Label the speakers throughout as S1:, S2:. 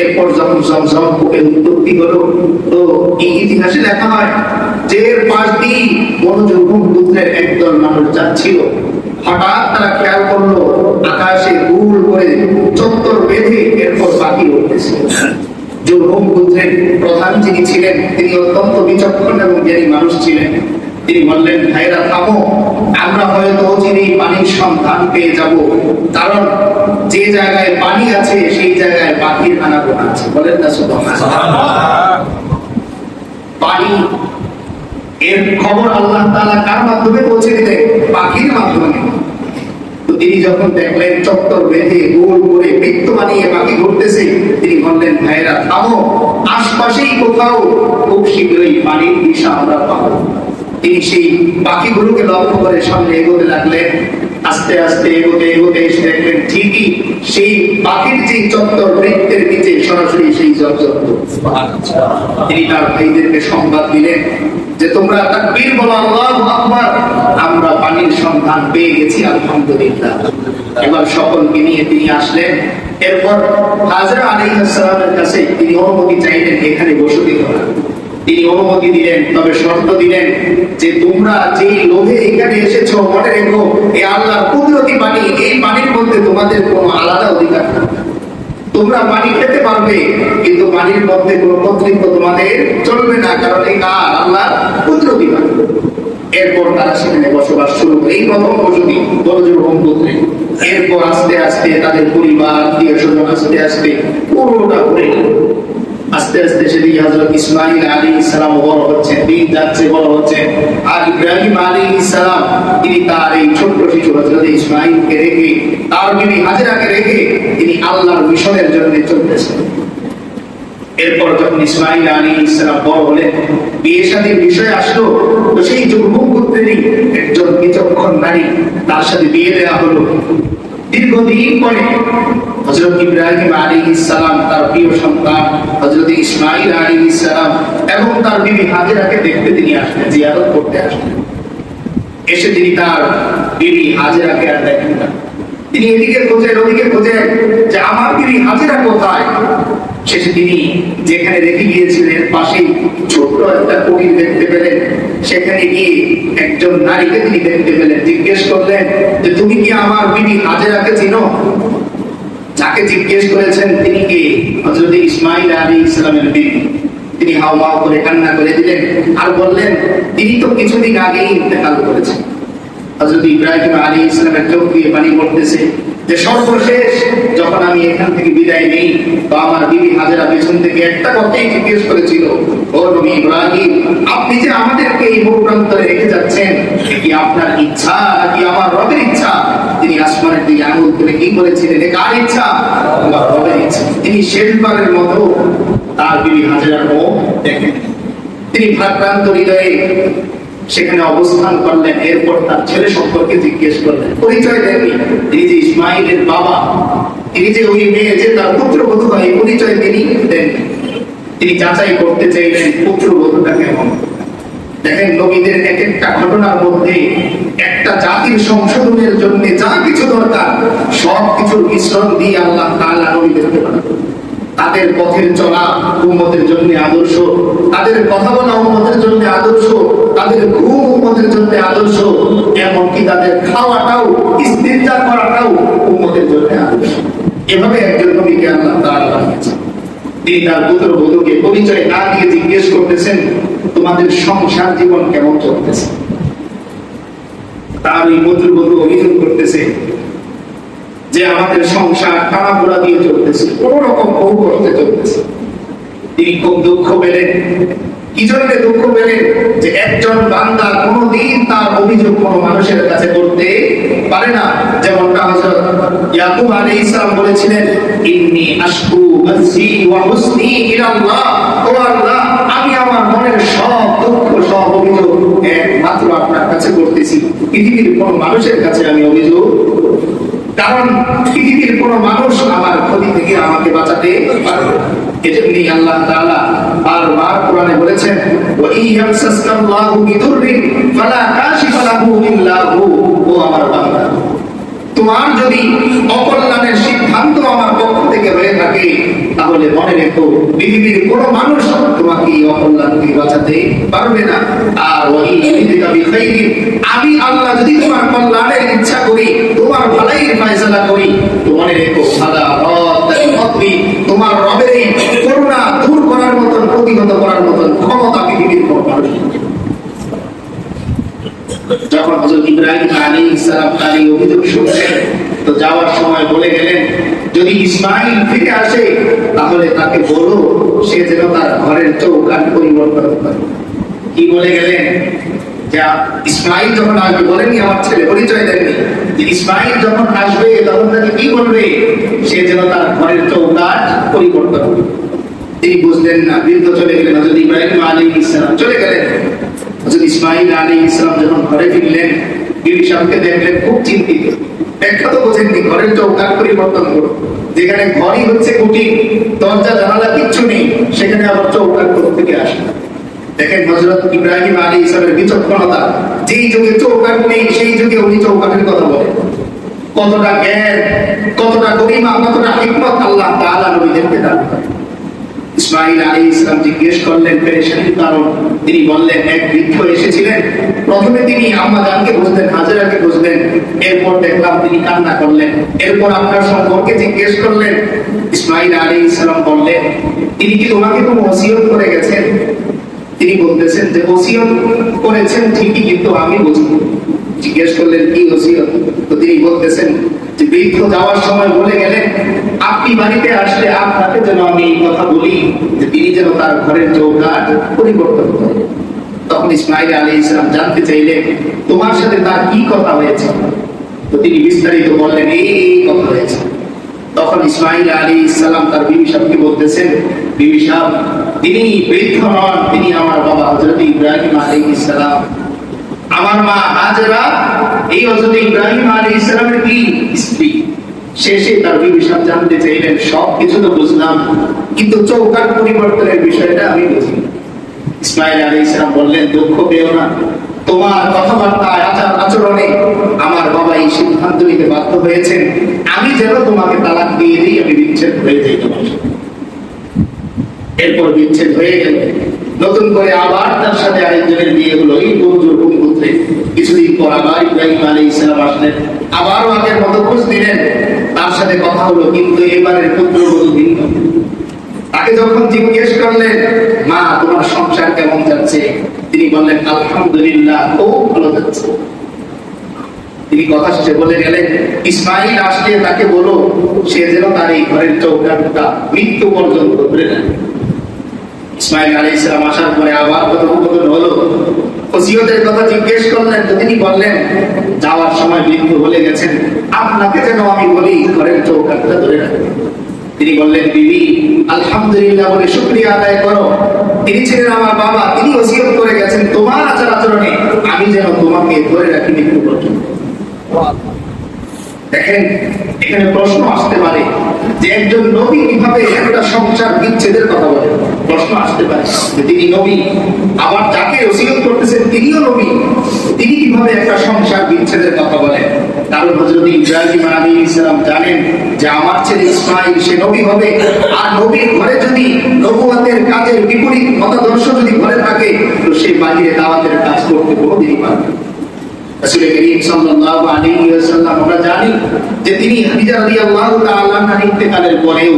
S1: এরপর যখন জমজম উৎপত্তি হলো, তো এই ইতিহাসে লেখা হয় যে এর পাশ দিয়ে বনজুর্গম পুত্রের একদল মানুষ যাচ্ছিল। হঠাৎ তারা খেয়াল করল, আকাশে গুল করে চত্বর বেঁধে এরপর পাখি উঠতেছে। জুরহুম গোত্রের প্রধান যিনি ছিলেন তিনি অত্যন্ত বিচক্ষণ এবং জ্ঞানী মানুষ ছিলেন। তিনি বললেন ভাইরা থামো। আমরা হয়তো অচিরেই পানির সন্ধান পেয়ে যাব কারণ যে জায়গায় পানি আছে সেই জায়গায় পাখির আনাগোনা আছে। বলেন না সুবহানাল্লাহ। পানি এর খবর আল্লাহ তালা কার মাধ্যমে পৌঁছে দিলেন? পাখির মাধ্যমে। তিনি যখন দেখলেন চত্বর বেঁধে গোল করে বৃত্ত বানিয়ে পাখি ঘুরতেছে, তিনি বললেন ভাইরা থামো। আশপাশেই কোথাও খুব শীঘ্রই পানির দিশা আমরা পাবো। তিনি সেই পাখিগুলোকে লক্ষ্য করে সামনে এগোতে লাগলেন। আস্তে আস্তে এগোতে এগোতে এসে দেখলেন, ঠিকই সেই পাখির যে চত্বর বৃত্তের নিচে সরাসরি সেই জলচত্র তিনি তার ভাইদেরকে সংবাদ দিলেন যে, তোমরা তাকবীর বলো, আল্লাহু আকবার। আমরা পানির সন্ধান পেয়ে গেছি, আলহামদুলিল্লাহ। এবার সকলকে নিয়ে তিনি আসলেন। এরপর হাজরা আলাইহিস সালামের কাছে তিনি অনুমতি চাইলেন, এখানে বসতি করার তিনি অনুমতি দিলেন, তবে শর্ত দিলেন যে তোমরা যে লোভে এখানে এসেছ, মনে রেখো এই আল্লাহর কুদরতি পানি এই পানির মধ্যে তোমাদের কোনো আলাদা অধিকার নেই। তোমরা পানি খেতে পারবে, কিন্তু পানির মধ্যে কোনো কর্তৃত্ব তোমাদের চলবে না, কারণ এই কার আল্লাহ এরপর তারা সেখানে বসবাস শুরু করে। এই প্রথম বসতি দরজুর ব্রহ্মপুত্রে এরপর আস্তে আস্তে তাদের পরিবার আত্মীয় স্বজন আস্তে আস্তে পুরোটা গেল। আস্তে আস্তে সেদিকে হজরত ইসমাইল আলী ইসলাম বড় হচ্ছে, দিন যাচ্ছে, বড় হচ্ছে। আর ইব্রাহিম আলী ইসলাম তিনি তার এই ছোট্ট শিশু হজরত ইসমাইলকে রেখে, তার বিবি হাজরাকে রেখে, তিনি আল্লাহর মিশনের জন্য চলতেছেন। এরপর যখন ইসমাইল আলী ইসলাম বড় হলেন বিয়ে শাদীর বিষয় আসলো, তো সেই যুবপুত্রেরই একজন বিচক্ষণ নারী তার সাথে বিয়ে দেওয়া হলো। দীর্ঘদিন পরে হজরত ইব্রাহিম আলী তার প্রিয় সন্তান হজরত ইসমাইল আলী এবং তার বিবি হাজেরাকে দেখতে তিনি আসলেন, জিয়ারত করতে আসলেন। এসে তিনি তার বিবি হাজেরাকে আর দেখেন না। তিনি এদিকে খোঁজেন, ওদিকে খোঁজেন যে, আমার বিবি হাজেরা কোথায়? শেষে তিনি যেখানে রেখে গিয়েছিলেন ছোট্ট একটা দেখতে পেলেন। সেখানে গিয়ে একজন নারীকে তিনি দেখতে পেলেন। জিজ্ঞেস করলেন যে, তুমি কি আমার বিবি হাজেরাকে চিনো? যাকে জিজ্ঞেস করেছেন তিনি কি? হজরত ইসমাইল আলী ইসলামের বিবি। তিনি হাও মাও করে কান্না করে দিলেন আর বললেন, তিনি তো কিছুদিন আগেই ইন্তেকাল করেছেন। হজরত ইব্রাহিম আলী ইসলামের চোখ পানি পড়তেছে। যে সর্বশেষ যখন আমি এখান থেকে বিদায় নেই তো আমার বিবি হাজারা পেছন থেকে একটা কথাই জিজ্ঞেস করেছিল ও ইব্রাহিম, আপনি যে আমাদেরকে এই মুখ প্রান্তরে রেখে যাচ্ছেন কি আপনার ইচ্ছা? নাকি আমার রবের ইচ্ছা? তিনি আসমানের দিকে আঙুল করে কি করেছিলেন কার ইচ্ছা? আমার রবের ইচ্ছা। তিনি শেষবারের মতো তার বিবি হাজারার মুখ দেখেন। তিনি ভাক্রান্ত হৃদয়ে সেখানে অবস্থান করলেন, এরপর তার ছেলে সম্পর্কে জিজ্ঞেস করলেন। পরিচয় দেননি তিনি যে ইসমাইলের বাবা, তিনি যে ওই মেয়ে যে তার পুত্রবধূ হয় পরিচয় তিনি দেন তিনি যাচাই করতে চাইলেন পুত্রবধূটা কেমন দেখেন, নবীদের এক একটা ঘটনার মধ্যে একটা জাতির সংশোধনের জন্য যা কিছু দরকার সব কিছুর মিশ্রণ দিয়ে আল্লাহ তাআলা তাদের পথের চলা উম্মতের জন্য আদর্শ, তাদের কথা বলা উম্মতের জন্য আদর্শ, তাদের ঘুম উম্মতের জন্য আদর্শ, এমনকি তাদের খাওয়াটাও ইস্তিনজা করাটাও উম্মতের জন্য আদর্শ। এভাবে একজন নবীকে আল্লাহ তাআলা তিনি তার পুত্র বধূকে পরিচয় না দিয়ে জিজ্ঞেস করতেছেন, তোমাদের সংসার জীবন কেমন চলতেছে? তার এই পুত্র বধূ অভিযোগ করতেছে যে আমাদের সংসার টানাপোড়া দিয়ে চলতেছে, কোন রকম বহু করতে চলতেছে। তিনি খুব দুঃখ পেলেন। কি জন্য দুঃখ পেলেন? যে একজন বান্দা কোনদিন তার অভিযোগ কোনো মানুষের কাছে করতে পারে না। যেমনটা হযরত ইয়াকুব আলাইহিস সালাম বলেছিলেন, ইন্নী আশকু বাসি ওয়া হুসনি ইলা ও আল্লাহ, আমি আমার মনের সব দুঃখ, সব অভিযোগ একমাত্র আপনার কাছে করতেছি। পৃথিবীর কোন মানুষের কাছে আমি অভিযোগ কারণ পৃথিবীর কোন মানুষ আমার ক্ষতি থেকে আমাকে বাঁচাতে এজন্যই আল্লাহ তাআলা বারবার কোরআনে বলেছেন ওয়া ইয়ামসাসকাল্লাহু বিদুররিন ফালা কাশিফা লাহু ইল্লা হু ও আমার বান্দা। তোমার যদি অকল্যাণের সিদ্ধান্ত আমার পক্ষ থেকে হয়ে থাকে, তাহলে মনে রেখো, পৃথিবীর কোন মানুষ তোমাকে এই অকল্যাণ থেকে বাঁচাতে পারবে না। আর আমি আল্লাহ যদি তোমার কল্যাণের ইচ্ছা করি, তোমার ভালাইয়ের ফয়সালা করি, তো মনে রেখো, সাদা তোমার রবের এই করুণা দূর করার মতন প্রতিহত করার মতন ক্ষমতা পৃথিবীর কোন মানুষ নেই। যখন হযরত ইব্রাহিম আলাইহিস সালাম তার এই অভিযোগ শুনলেন তো যাওয়ার সময় বলে গেলেন, যদি ইসমাইল ফিরে আসে, তাহলে তাকে বলো, সে যেন তার ঘরের চৌকাঠ পরিবর্তন করে। কি বলে গেলেন? যা, ইসমাইল যখন আসবে বলেনি আমার ছেলে, পরিচয় দেননি। যে, ইসমাইল যখন আসবে, তখন তাকে কি সে যেন তার ঘরের চৌকাঠ পরিবর্তন তিনি বুঝলেন না, বৃদ্ধ চলে গেলেন, হযরত ইব্রাহিম আলাইহিস সালাম চলে গেলেন। ইসমাইল আলাইহিস সালাম যখন ঘরে ফিরলেন বিবি দেখলেন, খুব চিন্তিত। বোঝেননি, ঘরের চৌকাঠ পরিবর্তন করো যেখানে ঘরই হচ্ছে কুটি দরজা, জানালা কিচ্ছু নেই, সেখানে আবার চৌকাঠ থেকে আসে? দেখেন হযরত ইব্রাহিম আলী ইসলামের বিচক্ষণতা। যেই যুগে নেই, সেই যুগে উনি কথা বলেন। কতটা জ্ঞান, কতটা গরিমা, কতটা হিকমত আল্লাহ নবীদেরকে দান করেন। ইসমাইল আলী ইসলাম জিজ্ঞেস করলেন, পেরেশানির কারণ? তিনি বললেন, এক বৃদ্ধ এসেছিলেন। প্রথমে তিনি আম্মা জানকে বুঝলেন হাজারাকে বুঝলেন এরপর দেখলাম তিনি কান্না করলেন। এরপর আপনার সম্পর্কে জিজ্ঞেস করলেন। ইসমাইল আলী ইসলাম বললেন, তিনি কি তোমাকে কোনো ওসিয়ত করে গেছেন? তিনি বলতেছেন যে, ওসিয়ত করেছেন ঠিকই, কিন্তু আমি বুঝি জিজ্ঞেস করলেন, কি ওসিয়ত? তো তিনি বলতেছেন যে, বৃদ্ধ যাওয়ার সময় বলে গেলেন আপনি বাড়িতে আসলে আপনাকে যেন আমি কথা বলি যে তিনি যেন তার ঘরের চৌকাঠ পরিবর্তন করেন তখন ইসমাইল আলী ইসলাম জানতে চাইলেন, তোমার সাথে তার কি কথা হয়েছে? তো তিনি বিস্তারিত বললেন, এই কথা হয়েছে। তখন ইসমাইল আলী ইসলাম তার বিবি সাহেবকে বলতেছেন, বিবি সাহেব, তিনি বৃদ্ধ নন তিনি আমার বাবা হজরত ইব্রাহিম আলী ইসলাম আমার মা হাজরা, এই হজরত ইব্রাহিম আলী ইসলামের কি স্ত্রী? শেষে তার সাহেব জানতে চাইলেন, সব কিছু তো বুঝলাম, কিন্তু চৌকাট পরিবর্তনের বিষয়টা আমি বুঝি ইসমাইল আলী ইসলাম বললেন, দুঃখ পেও না। তোমার কথাবার্তায় আচার, আচরণে আমার বাবা এই সিদ্ধান্ত নিতে বাধ্য হয়েছেন। আমি যেন তোমাকে তালাক দিয়ে দিই, আমি বিচ্ছেদ হয়ে যাই তোমার এরপর বিচ্ছেদ হয়ে গেল। নতুন করে আবার তার সাথে আরেকজনের বিয়ে হলো। এই বন্ধুর পুত্রে কিছুদিন পর আবার ইব্রাহিম আলী ইসলাম আসলেন। আবারও আগের মতো খোঁজ দিলেন তার সাথে কথা হলো, কিন্তু এবারের তাকে যখন জিজ্ঞেস করলেন, মা, তোমার সংসার কেমন যাচ্ছে? তিনি বললেন, আলহামদুলিল্লাহ, খুব ভালো যাচ্ছে। তিনি কথা শেষে বলে গেলেন ইসমাইল আসলে তাকে বলো, সে যেন তার এই ঘরের চৌকাঠটা মৃত্যু পর্যন্ত ধরে নেয় ইসমাইল আলী ইসলাম আসার পরে আবার কথোপকথন হলো ওসিয়তের কথা জিজ্ঞেস করলেন, তো তিনি বললেন, যাওয়ার সময় মৃত্যু বলে গেছেন। আপনাকে যেন আমি বলি, ঘরের চৌকাটটা ধরে তিনি বললেন, বিবি, আলহামদুলিল্লাহ বলে শুক্রিয়া আদায় করো। তিনি ছিলেন আমার বাবা, তিনি ওসিয়ত করে গেছেন। তোমার আচার আচরণে আমি যেন তোমাকে ধরে রাখি মৃত্যু পর্যন্ত। দেখেন, এখানে প্রশ্ন আসতে পারে যে একজন নবী কীভাবে একটা সংসার বিচ্ছেদের কথা বলে? প্রশ্ন আসতে পারে যে তিনি নবী, আবার যাকে ওসিয়ত করতেছেন তিনিও নবী, তিনি কীভাবে একটা সংসার বিচ্ছেদের কথা বলেন কারণ হজরত ইব্রাহিম আলী ইসলাম জানেন যে আমার ছেলে ইসমাইল, সে নবী হবে। আর নবীর ঘরে যদি নবুয়াতের কাজের বিপরীত মতাদর্শ যদি ঘরে থাকে, তো সে বাহিরে দাওয়াতের কাজ করতে কোনোদিনই পারবে করিম সাল্লাল্লাহু আলাইহি ওয়াসাল্লাম যে তিনি খাদিজা রাদিয়াল্লাহু তাআলা আনহার ইন্তেকালের পরেও,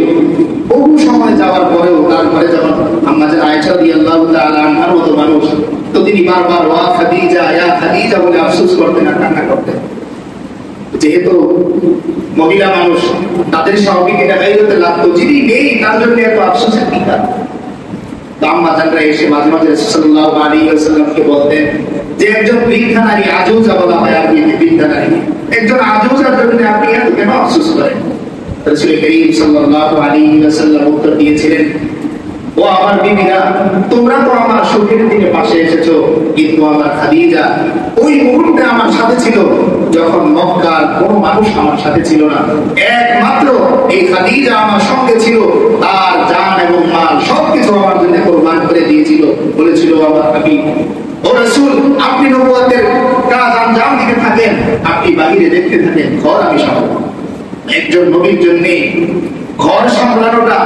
S1: বহু সময় যাওয়ার পরেও তার ঘরে যখন আম্মা জান আয়েশা রাদিয়াল্লাহু তাআলা আনহার মতো মানুষ, তো তিনি বারবার, ওয়া খাদিজা ইয়া খাদিজা বলে আফসোস করতেন আর কান্না করতেন। যেহেতু মহিলা মানুষ, তাদের স্বাভাবিক এটা গাইরতে লাগতো যিনি নেই, তার জন্য এত আফসোসের কি কারণ? আমার তোমরা তো আমার পাশে এসেছ, কিন্তু আমার খাদিজা ওই মুহূর্তে আমার সাথে ছিল, যখন মক্কার কোন মানুষ আমার সাথে ছিল না। একমাত্র এই খাদিজা আমার সঙ্গে ছিল, তার জান এবং মাল সবকিছু আমার জন্য ও রাসূল, আপনি নবুয়তের কাজ আঞ্জাম দিতে থাকেন, আপনি বাহিরে দেখতে থাকেন, ঘর আমি সামলাবো। একজন নবীর জন্য ঘর সামলানোটা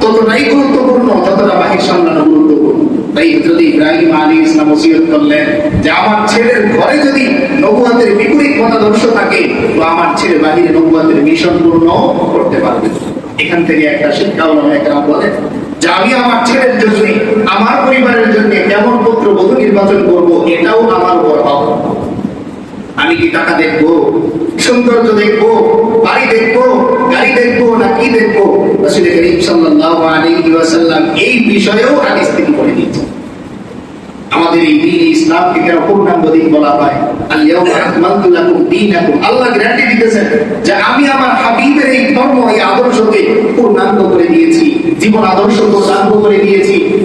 S1: ততটাই গুরুত্বপূর্ণ, যতটা বাহির সামলানো গুরুত্বপূর্ণ। তাই যদি ইব্রাহিম আলী ইসলাম ওসিয়ত করলেন যে, আমার ছেলের ঘরে যদি নবুয়াতের বিপরীত মতাদর্শ থাকে, তো আমার ছেলে বাহিরে নবুয়াতের মিশন পূর্ণ করতে পারবে। এখান থেকে একটা শিক্ষা হলো একরা বলেন যে আমি আমার ছেলের জন্য, আমার পরিবারের জন্য কেমন পুত্র বধু নির্বাচন করব, এটাও আমার উপর হক আমি কি টাকা দেখব? সৌন্দর্য দেখব? বাড়ি দেখব? গাড়ি দেখব? না কি দেখব? আসলে করিম সাল্লাহ আলী ওয়াসাল্লাম এই বিষয়েও হাদিস থেকে করে দিয়েছেন। আমাদের এই দিন ইসলামকে কেন পূর্ণাঙ্গ দিন বলা হয়?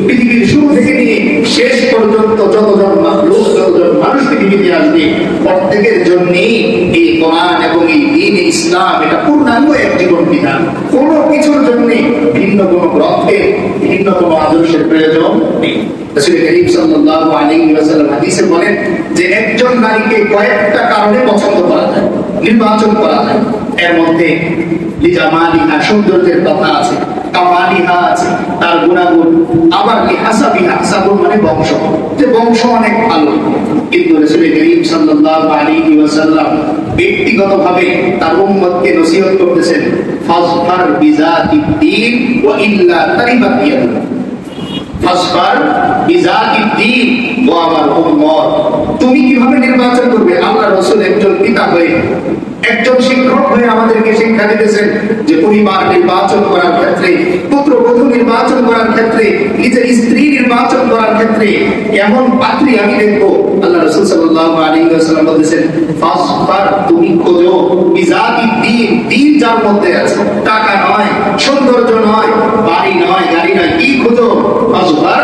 S1: পৃথিবীর প্রত্যেকের জন্যই এই কোরআন এবং এই দিন ইসলাম, এটা পূর্ণাঙ্গ এক জীবন বিধান। কোনো কিছুর জন্য ভিন্ন কোনো গ্রন্থের ভিন্ন কোনো আদর্শের প্রয়োজন নেই। করিম সাল্লাল্লাহু আলাইহি হাদিসে বলেন যে একজন নারীকে কয়েকটা কারণে পছন্দ করা যায়, নির্বাচন করা যায়। এর মধ্যে লিজামালিহা সৌন্দর্যের কথা আছে তার তুমি কীভাবে নির্বাচন করবে? আল্লাহ রাসূল একজন পিতা হয়ে, একজন শিক্ষক হয়ে আমাদেরকে শিক্ষা দিতেছেন যে পরিবার নির্বাচন করার ক্ষেত্রে পুত্র বধূ নির্বাচন করার ক্ষেত্রে, নিজের স্ত্রী নির্বাচন করার ক্ষেত্রে এমন পাত্রী আমি দেখব? আল্লাহ রাসূল সাল্লাল্লাহু আলাইহি ওয়াসাল্লাম বলেছেন ফাসফার তুমি খোঁজো। বিজাতি দ্বীন দ্বীন যার মধ্যে আছে, টাকা নয়, সৌন্দর্য নয় গাড়ি নয় কি খোঁজো ফাসফার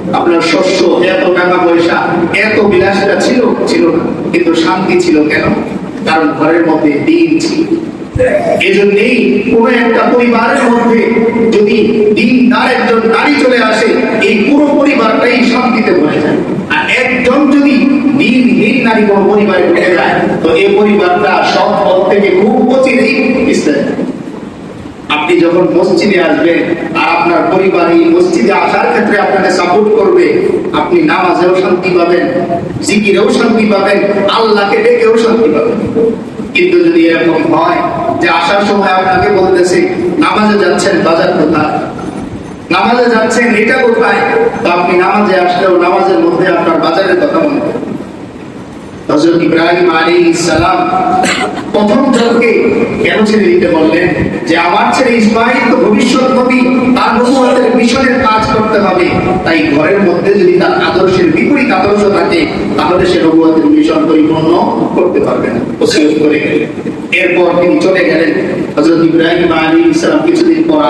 S1: আপনার শস্য, এত টাকা পয়সা, এত বিলাসিতা ছিল ছিল না। কিন্তু শান্তি ছিল কেন? কারণ ঘরের মধ্যে দিন ছিল। এজন্যই কোন একটা পরিবারের মধ্যে যদি একজন নারী চলে আসে, এই পুরো পরিবারটাই শান্তিতে ভরে যায়। আর একজন যদি দিনহীন নারী কোনো পরিবারে ঢুকে যায়, তো এই পরিবারটা সব পথ থেকে খুব অচিরেই যায়। আপনি যখন মসজিদে আসবেন আর আপনার পরিবার এই মসজিদে আসার ক্ষেত্রে আপনাকে সাপোর্ট করবে, আপনি নামাজেও শান্তি পাবেন, জিকিরেও শান্তি পাবেন, আল্লাহকে ডেকেও শান্তি পাবেন। কিন্তু যদি এরকম হয় যে আসার সময় আপনাকে বলতেছে, নামাজে যাচ্ছেন, বাজার কোথায়? নামাজে যাচ্ছেন, এটা কোথায়? তো আপনি নামাজে আসলেও নামাজের মধ্যে আপনার বাজারের কথা মনে করবেন হযরত ইব্রাহিম আলাইহিস সালাম প্রথম কেন ছেড়ে দিতে বললেন? যে আমার ছেলে ইসমাইল তো ভবিষ্যৎ তার মিশনের কাজ করতে হবে। তাই ঘরের মধ্যে যদি তার আদর্শের বিপরীত আদর্শ থাকে, তাহলে সে নবুয়তের মিশন পরিপূর্ণ করতে পারবে না। করে এরপর তিনি চলে গেলেন হযরত ইব্রাহিম আলাইহিস সালাম কিছুদিন পর